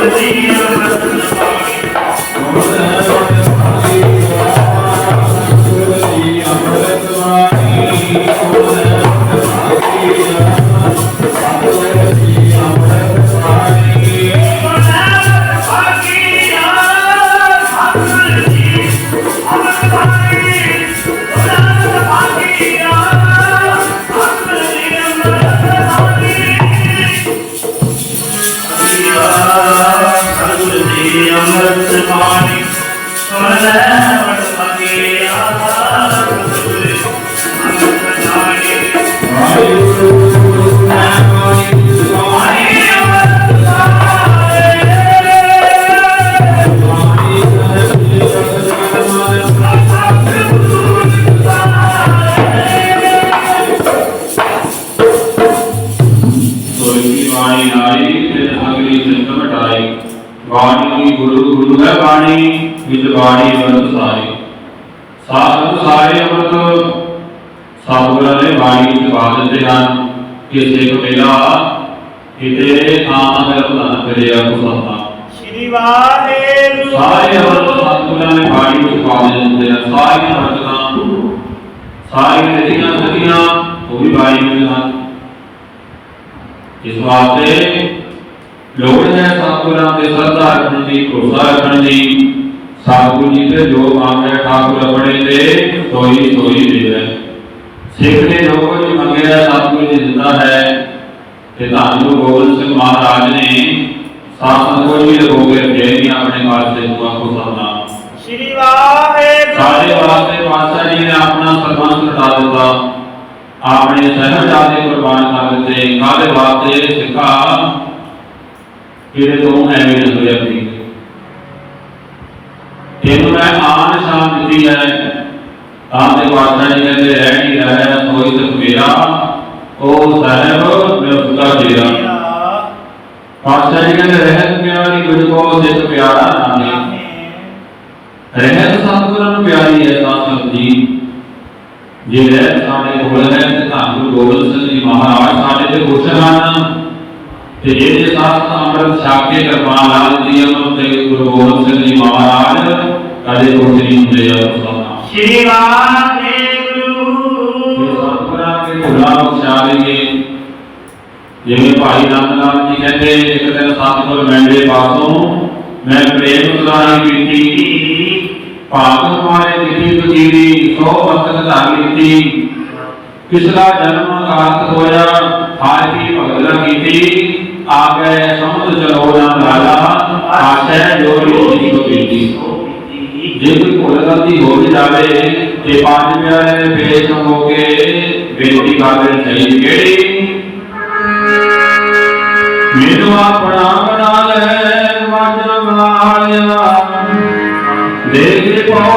ਅੰਮ੍ਰਿਤ ਸੋਈ ਬਾਣੀ ਨਾਈ ਤੇ ਅਗਲੀ ਚਿੰਤ ਮਟਾਈ ਬਾਣੀ ਗੁਰੂ ਗੁਰੂ ਹੈ ਬਾਣੀ ਵਿੱਚ ਬਾਣੀ ਅੰਮ੍ਰਿਤ ਸਾਰੀ। ਸਾਧ ਸਾਰੇ ਅੰਮ੍ਰਿਤ ਸਤਿਗੁਰਾਂ ਨੇ ਬਾਣੀ ਵਿੱਚ ਪਾ ਦਿੱਤੇ ਹਨ। ਕਿ ਸਿੱਖ ਮੇਲਾ ਕਿਤੇ ਆਮ ਕਰ ਪ੍ਰਦਾਨ ਕਰਿਆ ਕੁਸਤਾ ਸ਼੍ਰੀ ਵਾਹਿਗੁਰੂ। ਸਾਰੇ ਅੰਮ੍ਰਿਤ ਸਤਿਗੁਰਾਂ ਨੇ ਬਾਣੀ ਵਿੱਚ ਪਾ ਦਿੱਤੇ ਹਨ। ਸਾਰੀਆਂ ਅੰਮ੍ਰਿਤਾਂ ਸਾਰੀਆਂ ਜਿਹੜੀਆਂ ਸਦੀਆਂ ਉਹ ਵੀ ਬਾਣੀ ਵਿੱਚ ਹਨ। ਇਸ ਵਾਸਤੇ ਲੋੜ ਹੈ ਸਤਿਗੁਰਾਂ ਤੇ ਸਰਦਾ ਰੱਖਣ ਦੀ ਭਰੋਸਾ ਰੱਖਣ ਦੀ ਸਤਿਗੁਰੂ ਜੀ ਤੇ ਜੋ ਮੰਗਿਆ ਠਾਕੁਰ ਆਪਣੇ ਤੇ ਸੋਈ ਸੋਈ ਦੇਵੇ ਸਿੱਖ ਨੇ ਜੋ ਕੁਝ ਮੰਗਿਆ ਸਤਿਗੁਰੂ ਜੀ ਦਿੰਦਾ ਹੈ ਤੇ ਧੰਨ ਗੁਰੂ ਗੋਬਿੰਦ ਸਿੰਘ ਮਹਾਰਾਜ ਨੇ ਸਾਤ ਕੋਈ ਵੀ ਲਗੋ ਕੇ ਰੱਖੇ ਨਹੀਂ ਆਪਣੇ ਵਾਸਤੇ ਦੁਆ ਕੋ ਸਤਨਾਮ ਸ਼੍ਰੀ ਵਾਹਿਗੁਰੂ। ਸਾਡੇ ਵਾਸਤੇ ਪਾਤਸ਼ਾਹ ਜੀ ਨੇ ਆਪਣਾ ਸਰਬੰਸ ਲਟਾ ਦਿੱਤਾ। ਆਪਣੇ ਸਹਿਬਜ਼ਾਦੇ ਕੁਰਬਾਨ ਕਰ ਦਿੱਤੇ ਕਾਹਦੇ ਵਾਸਤੇ ਸਿੱਖਾ? ਕਿਹਦੇ ਤੋਂ ਐਵੇਂ ਹੋਇਆ ਪਈ ਤੈਨੂੰ ਮੈਂ ਆਨ ਸ਼ਾਨ ਦਿੱਤੀ ਹੈ ਆਪਦੇ ਪਾਤਸ਼ਾਹ ਜੀ ਕਹਿੰਦੇ ਰਹਿ ਨਹੀਂ ਰਿਹਾ ਸੋਈ ਸੁਖ ਮੇਰਾ ਉਹ ਸਾਹਿਬ ਉਸਦਾ ਜੀਰਾ ਪਾਤਸ਼ਾਹ ਜੀ ਕਹਿੰਦੇ ਰਹਿਤ ਪਿਆਰੀ ਗੁਰੂ ਕੋ ਜਿਸ ਪਿਆਰਾ ਨਾਮੇ ਰਹਿਤ ਸਤਿਗੁਰਾਂ ਨੂੰ ਪਿਆਰੀ ਹੈ ਸਾਧ ਸੰਗਤ ਜੀ। ਜੇ ਰਹਿਤ ਸਾਡੇ ਕੋਲ ਹੈ ਤੇ ਧੰਨ ਗੁਰੂ ਗੋਬਿੰਦ ਸਿੰਘ ਜੀ ਮਹਾਰਾਜ ਸਾਡੇ ਤੇ ਖੁਸ਼ ਹਨ ਤੇ ਜਿਹੜੇ ਸਾਧ ਅੰਮ੍ਰਿਤ ਛਕ ਕੇ ਕਿਰਪਾਨ ਲਾ ਦਿੱਤੀ ਉਹਨਾਂ ਤੇ ਗੁਰੂ ਗੋਬਿੰਦ ਸਿੰਘ ਜੀ ਮਹਾਰਾਜ ਕਦੇ ਨਹੀਂ ਹੁੰਦੇ ਆ। ਸੋਨਾ ਸ਼੍ਰੀ ਵਾਹਿਗੁਰੂ। ਸਤਿਗੁਰਾਂ ਦੇ ਬਖਸ਼ਾ ਲਈਏ ਜਿਵੇਂ ਭਾਈ ਰਾਮ ਨਾਮ ਜੀ ਕਹਿੰਦੇ ਇੱਕ ਦਿਨ ਸਤਿਗੁਰ ਮੈਂਡੇ ਪਾਸੋਂ ਮੈਂ ਪ੍ਰੇਮ ਉਦਾਰੀ ਕੀਤੀ ਭਾਗਤ ਮਾਰੇ ਲਿਖੀ ਬਜੀਰੀ ਸੋ ਮਸਤਕ ਧਾਰ ਲਿੱਤੀ ਪਿਛਲਾ ਜਨਮ ਕਾਰਤ ਹੋਇਆ, ਹਾਰ ਕੀ ਭਗਤਨਾ ਕੀਤੀ। ਆ ਗਏ ਚਲੋ ਨਾ ਲਾਲਾ ਆਸ਼ੈ ਜੋੜੀ ਜੀ ਕੋ ਬੀਤੀ ਜੇ ਕੋਈ ਭੁੱਲ ਗਲਤੀ ਹੋ ਵੀ ਜਾਵੇ ਤੇ ਪੰਜ ਪਿਆਰੇ ਦੇ ਹੋ ਕੇ ਬੇਨਤੀ ਕਰਦੇ ਚਾਹੀਦੀ ਕਿਹੜੀ। ਮੈਨੂੰ ਆਪਣਾ ਬਣਾ ਲੈ।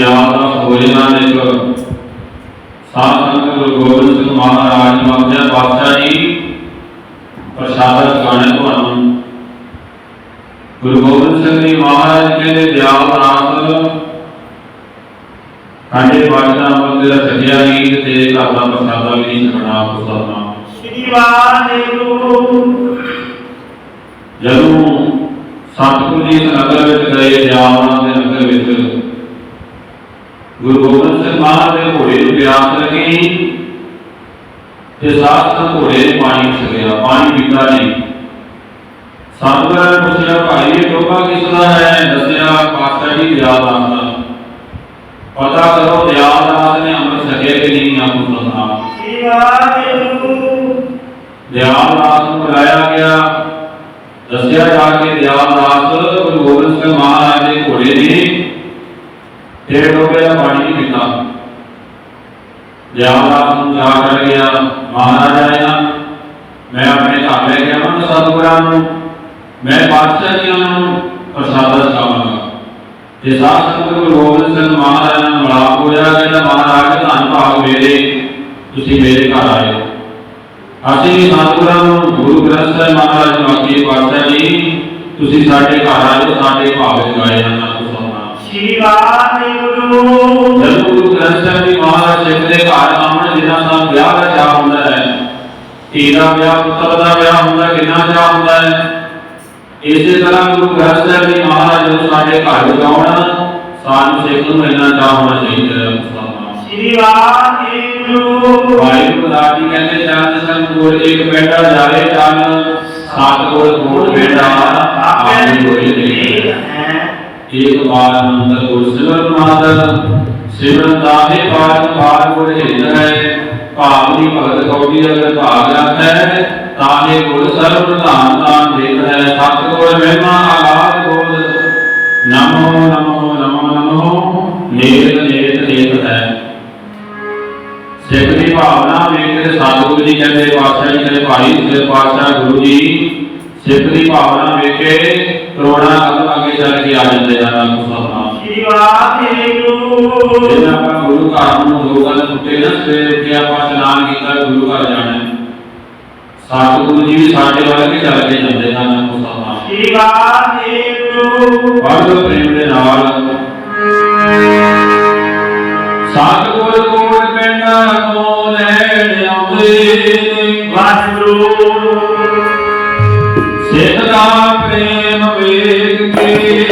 ਭਾਈ ਨਿਆਲ ਦਾ ਭੋਜਨਾਂ ਨੇ ਇੱਕ ਸਾਧ ਸੰਗਤ ਗੁਰੂ ਗੋਬਿੰਦ ਸਿੰਘ ਮਹਾਰਾਜ ਮਹਾਰਾਜ ਬਾਦਸ਼ਾਹ ਜੀ ਪ੍ਰਸ਼ਾਦਾ ਚਕਾਣੇ ਤੁਹਾਨੂੰ ਗੁਰੂ ਗੋਬਿੰਦ ਸਿੰਘ ਜੀ ਮਹਾਰਾਜ ਕਹਿੰਦੇ ਦਿਆਲ ਰਾਤ ਸਾਡੇ ਬਾਦਸ਼ਾਹ ਮੰਦਰ ਸੱਜਿਆ ਗੀਤ ਤੇ ਦਾ ਪ੍ਰਸ਼ਾਦਾ ਵੀ ਨਹੀਂ ਛਕਣਾ ਪੁੱਤਰਨਾ ਸ੍ਰੀ ਵਾਹਿਗੁਰੂ। ਜਦੋਂ ਸਤਿਗੁਰੂ ਜੀ ਨਗਰ ਵਿੱਚ ਗਏ ਦਿਆਲਨਾ ਦੇ ਨਗਰ ਵਿੱਚ ਗੁਰੂ ਗੋਬਿੰਦ ਸਿੰਘ ਮਹਾਰਾਜ ਦੇ ਘੋੜੇ ਨੂੰ ਪਿਆਸ ਲੱਗੀ ਤੇ ਸਾਧ ਸੰਗ ਘੋੜੇ ਨੇ ਪਾਣੀ ਛਕਿਆ ਪਾਣੀ ਪੀਤਾ ਨਹੀਂ ਸਤਿਗੁਰਾਂ ਨੇ ਪੁੱਛਿਆ ਭਾਈ ਇਹ ਟੋਪਾ ਕਿਸ ਦਾ ਹੈ ਦੱਸਿਆ ਪਾਤਸ਼ਾਹ ਜੀ ਦਿਆਲਦਾਸ ਦਾ ਪਤਾ ਕਰੋ ਦਿਆਲਦਾਸ ਨੇ ਅੰਮ੍ਰਿਤ ਛਕਿਆ ਕਿ ਨਹੀਂ ਆਪ ਨੂੰ ਦੱਸਣਾ ਸ੍ਰੀ ਵਾਹਿਗੁਰੂ ਦਿਆਲਦਾਸ ਨੂੰ ਬੁਲਾਇਆ ਗਿਆ ਦੱਸਿਆ ਜਾ ਕੇ ਦਿਆਲਦਾਸ ਗੁਰੂ ਗੋਬਿੰਦ ਸਿੰਘ ਮਹਾਰਾਜ ਦੇ ਘੋੜੇ ਨੇ ਡੇਢ ਰੁਪਏ ਦਾ ਪਾਣੀ ਨਹੀਂ ਪੀਤਾ ਦਿਆਲਦਾਸ ਨੂੰ ਕਰ ਗਿਆ ਮਹਾਰਾਜ ਆਇਆ ਮੈਂ ਆਪਣੇ ਘਰ ਲੈ ਕੇ ਆਵਾਂਗਾ ਸਤਿਗੁਰਾਂ ਨੂੰ, ਮੈਂ ਬਾਦਸ਼ਾਹ ਜੀ ਨੂੰ ਪ੍ਰਸਾਦਾ ਚਕਾਵਾਂਗਾ ਤੇ ਸਾਧ ਸੰਗਤ ਗੁਰੂ ਗੋਬਿੰਦ ਸਿੰਘ ਮਹਾਰਾਜ ਨਾਲ ਮਿਲਾਪ ਹੋਇਆ ਕਹਿੰਦਾ ਮਹਾਰਾਜ ਧੰਨ ਭਾਗ ਮੇਰੇ, ਤੁਸੀਂ ਮੇਰੇ ਘਰ ਆਏ ਅਸੀਂ ਵੀ ਸਤਿਗੁਰਾਂ ਨੂੰ ਗੁਰੂ ਗ੍ਰੰਥ ਸਾਹਿਬ ਮਹਾਰਾਜ ਨੂੰ ਆਖੀਏ ਪਾਤਸ਼ਾਹ ਜੀ, ਤੁਸੀਂ ਸਾਡੇ ਘਰ ਆਏ ਸਾਡੇ ਭਾਵ ਜਗਾਏ ਹਨ ਸ੍ਰੀ ਵਾਹਿਗੁਰੂ। ਜਦੋਂ ਗੁਰੂ ਗ੍ਰੰਥ ਜੀ ਮਹਾਰਾਜ ਸਿੱਖ ਦੇ ਘਰ ਆਉਣ ਜਿਨ੍ਹਾਂ ਦਾ ਵਿਆਹ ਦਾ ਚਾਹ ਹੁੰਦਾ ਹੈ ਧੀ ਦਾ ਵਿਆਹ ਪੁੱਤਰ ਦਾ ਵਿਆਹ ਹੁੰਦਾ ਕਿੰਨਾ ਚਾਹ ਹੁੰਦਾ ਹੈ ਇਸੇ ਤਰ੍ਹਾਂ ਗੁਰੂ ਗ੍ਰੰਥ ਸਾਹਿਬ ਜੀ ਮਹਾਰਾਜ ਜਦੋਂ ਸਾਡੇ ਘਰ ਆਉਣ ਸਾਨੂੰ ਸਿੱਖ ਨੂੰ ਇੰਨਾ ਚਾਹ ਹੋਣਾ ਚਾਹੀਦਾ ਹੈ ਸ੍ਰੀ ਵਾਹਿਗੁਰੂ। ਵਾਹਿਗੁਰੂ ਦਾ ਜੀ ਕਹਿੰਦੇ ਚੱਲ ਸੰਗੂਰ ਇੱਕ ਬੇਟਾ ਜਾਵੇ ਚੱਲ ਸੱਤ ਕੋਲ ਬੇਟਾ ਆਪੇ ਹੋਏ ਦੇ ਇੱਕ ਬਾਰ ਅੰਦਰ ਗੁਰ ਸਿਮਰਨ ਮਾਦਰ, ਸਿਮਰਨ ਦਾਹੇ ਪਾਰ ਪਾਰ ਗੁਰ ਹਿਰਦ ਭਾਵ ਦੀ ਭਗਤ ਕੌਡੀ ਅਗਰ ਭਾਗ ਰੱਖੈ ਤਾਹੇ ਗੁਰ ਸਰਬ ਪ੍ਰਧਾਨ ਤਾਨ ਦੇਖ ਹੈ ਸਤ ਮਹਿਮਾ ਆਗਾਦ ਗੋਦ ਨਮੋ ਨਮੋ ਨਮੋ ਨਮੋ ਨੇਤ ਨੇਤ ਨੇਤ ਹੈ। ਸਿੱਖ ਦੀ ਭਾਵਨਾ ਵੇਖ ਕੇ ਸਤਿਗੁਰੂ ਜੀ ਕਹਿੰਦੇ, ਪਾਤਸ਼ਾਹ ਜੀ ਕਹਿੰਦੇ, ਭਾਈ ਸ੍ਰੀ ਪਾਤਸ਼ਾਹ ਗੁਰੂ ਜੀ, ਸਿੱਖ ਦੀ ਭਾਵਨਾ ਵੇਖ ਕਰੋੜਾਂ ਕਦਮ ਅੱਗੇ ਚੱਲ ਕੇ ਆ ਜਾਂਦੇ ਹਨ ਮੁਸਲਮਾਨ ਸ੍ਰੀ ਵਾਹਿਗੁਰੂ ਜਿਵੇਂ ਆਪਾਂ ਗੁਰੂ ਘਰ ਨੂੰ ਦੋ ਗੱਲ ਟੁੱਟੇ ਨਾ ਸਵੇਰੇ ਉੱਠ ਆਪਾਂ ਇਸ਼ਨਾਨ ਕੀਤਾ ਗੁਰੂ ਘਰ ਜਾਣਾ। ਸਤਿਗੁਰੂ ਜੀ ਵੀ ਸਾਡੇ ਵੱਲ ਕੇ ਚੱਲ ਕੇ ਜਾਂਦੇ ਹਨ ਮੁਸਲਮਾਨ ਸ੍ਰੀ ਵਾਹਿਗੁਰੂ ਬੜ ਪ੍ਰੇਮ ਦੇ ਨਾਲ। ਸਤਿਗੁਰ ਕੋਲ ਪਿੰਡ ਤੋਂ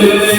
Yeah.